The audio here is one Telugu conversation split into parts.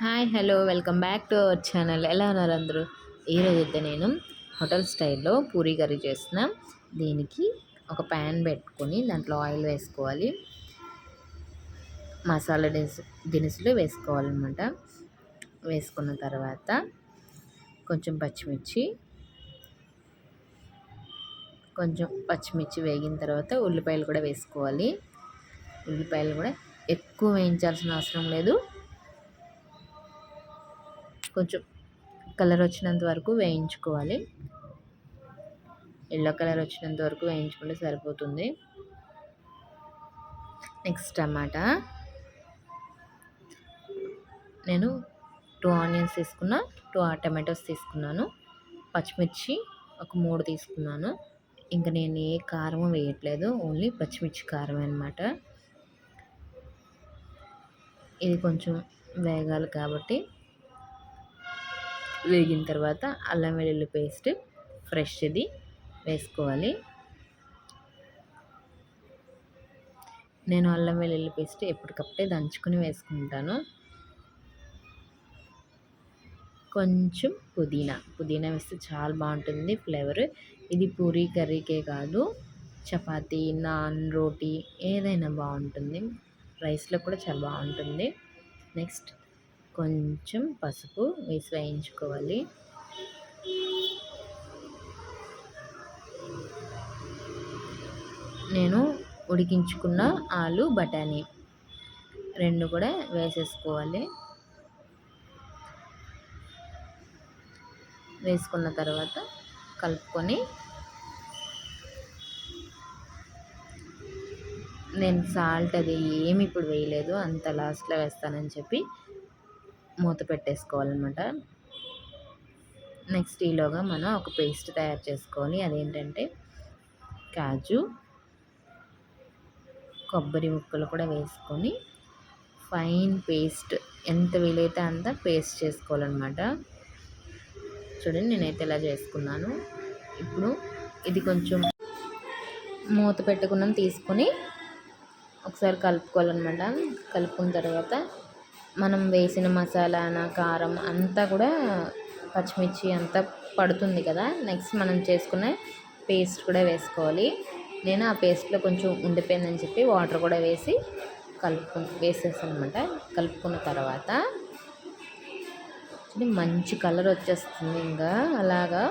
Hi hello welcome back to our channel. ఎలా ఉన్నారు అందరూ? ఈరోజు అయితే నేను హోటల్ స్టైల్లో పూరీ కర్రీ చేస్తున్నా దీనికి ఒక ప్యాన్ పెట్టుకొని దాంట్లో ఆయిల్ వేసుకోవాలి. మసాలా దినుసు దినుసులు వేసుకోవాలన్నమాట. వేసుకున్న తర్వాత కొంచెం పచ్చిమిర్చి కొంచెం పచ్చిమిర్చి వేగిన తర్వాత ఉల్లిపాయలు కూడా వేసుకోవాలి. ఉల్లిపాయలు కూడా ఎక్కువ వేయించాల్సిన అవసరం లేదు. కొంచెం కలర్ వచ్చినంత వరకు వేయించుకోవాలి. ఎల్లో కలర్ వచ్చినంత వరకు వేయించుకుంటే సరిపోతుంది. నెక్స్ట్ టమాటా. నేను టూ ఆనియన్స్ తీసుకున్నా టూ టమాటోస్ తీసుకున్నాను. పచ్చిమిర్చి ఒక మూడు తీసుకున్నాను. ఇంకా నేను ఏ కారం వేయట్లేదు ఓన్లీ పచ్చిమిర్చి కారం అనమాట ఇది కొంచెం వేగాలి కాబట్టి వేగిన తర్వాత అల్లం వెల్లుల్లి పేస్ట్ ఫ్రెష్ది వేసుకోవాలి. నేను అల్లం వెల్లుల్లి పేస్ట్ ఎప్పటికప్పుడే దంచుకొని వేసుకుంటాను. కొంచెం పుదీనా పుదీనా వేస్తే చాలా బాగుంటుంది ఫ్లేవర్. ఇది పూరీ కర్రీకే కాదు చపాతీ నాన్ రోటీ ఏదైనా బాగుంటుంది. రైస్లో కూడా చాలా బాగుంటుంది. నెక్స్ట్ కొంచెం పసుపు వేసి వేయించుకోవాలి నేను ఉడికించుకున్న ఆలు బఠానీ రెండు కూడా వేసేసుకోవాలి. వేసుకున్న తర్వాత కలుపుకొని నేను సాల్ట్ అది ఏమి ఇప్పుడు వేయలేదు అంత లాస్ట్లో వేస్తానని చెప్పి మూత పెట్టేసుకోవాలన్నమాట. నెక్స్ట్ ఈలోగా మనం ఒక పేస్ట్ తయారు చేసుకోవాలి. అదేంటంటే కాజు కొబ్బరి ముక్కలు కూడా వేసుకొని ఫైన్ పేస్ట్ ఎంత వీలైతే అంత పేస్ట్ చేసుకోవాలన్నమాట. చూడండి నేనైతే ఇలా చేసుకున్నాను. ఇప్పుడు ఇది కొంచెం మూత పెట్టుకున్నాం తీసుకొని ఒకసారి కలుపుకోవాలన్నమాట. కలుపుకున్న తర్వాత మనం వేసిన మసాలాన కారం అంతా కూడా పచ్చిమిర్చి అంతా పడుతుంది కదా. నెక్స్ట్ మనం చేసుకునే పేస్ట్ కూడా వేసుకోవాలి. నేను ఆ పేస్ట్లో కొంచెం ఉండిపోయిందని చెప్పి వాటర్ కూడా వేసి కలుపు వేసేసాను అనమాట కలుపుకున్న తర్వాత మంచి కలర్ వచ్చేస్తుంది ఇంకా. అలాగా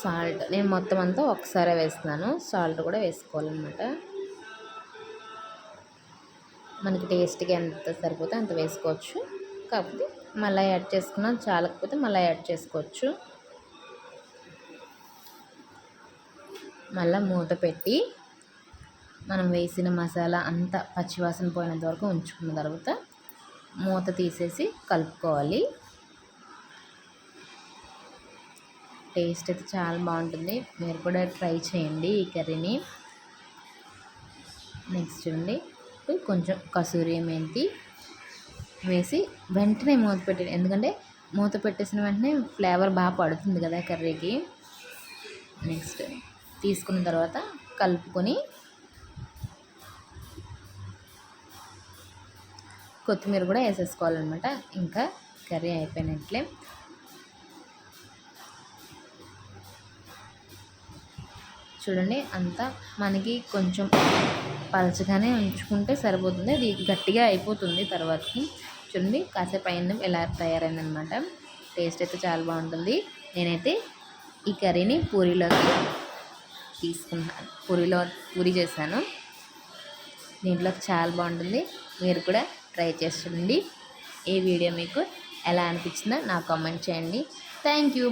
సాల్ట్ నేను మొత్తం అంతా ఒకసారి వేస్తున్నాను. సాల్ట్ కూడా వేసుకోవాలన్నమాట. మనకి టేస్ట్కి ఎంత సరిపోతే అంత వేసుకోవచ్చు. కాకపోతే మళ్ళీ యాడ్ చేసుకున్నా చాలకపోతే మళ్ళీ యాడ్ చేసుకోవచ్చు. మళ్ళీ మూత పెట్టి మనం వేసిన మసాలా అంతా పచ్చివాసన పోయినంత వరకు ఉంచుకున్న తర్వాత మూత తీసేసి కలుపుకోవాలి. టేస్ట్ అయితే చాలా బాగుంటుంది. మీరు కూడా ట్రై చేయండి ఈ కర్రీని. నెక్స్ట్ చూడండి. కొంచెం కసూరి మెంతి వేసి వెంటనే మూత పెట్టాను ఎందుకంటే మూత పెట్టేసిన వెంటనే ఫ్లేవర్ బాగా పడుతుంది కదా కర్రీకి. నెక్స్ట్ తీసుకున్న తర్వాత కలుపుకొని కొత్తిమీర కూడా వేసేసుకోవాలన్నమాట. ఇంకా కర్రీ అయిపోయినట్లే. చూడండి అంతా మనకి కొంచెం పలచగానే ఉంచుకుంటే సరిపోతుంది. అది గట్టిగా అయిపోతుంది తర్వాతకి. చూడండి కాసేపు అయిన ఎలా తయారైంది అనమాట టేస్ట్ అయితే చాలా బాగుంటుంది. నేనైతే ఈ కర్రీని పూరీలోకి తీసుకున్నాను. పూరీలో పూరీ చేశాను. దీంట్లో చాలా బాగుంటుంది. మీరు కూడా ట్రై చేసి చూడండి. ఈ వీడియో మీకు ఎలా అనిపించిందో నాకు కామెంట్ చేయండి. Thank you.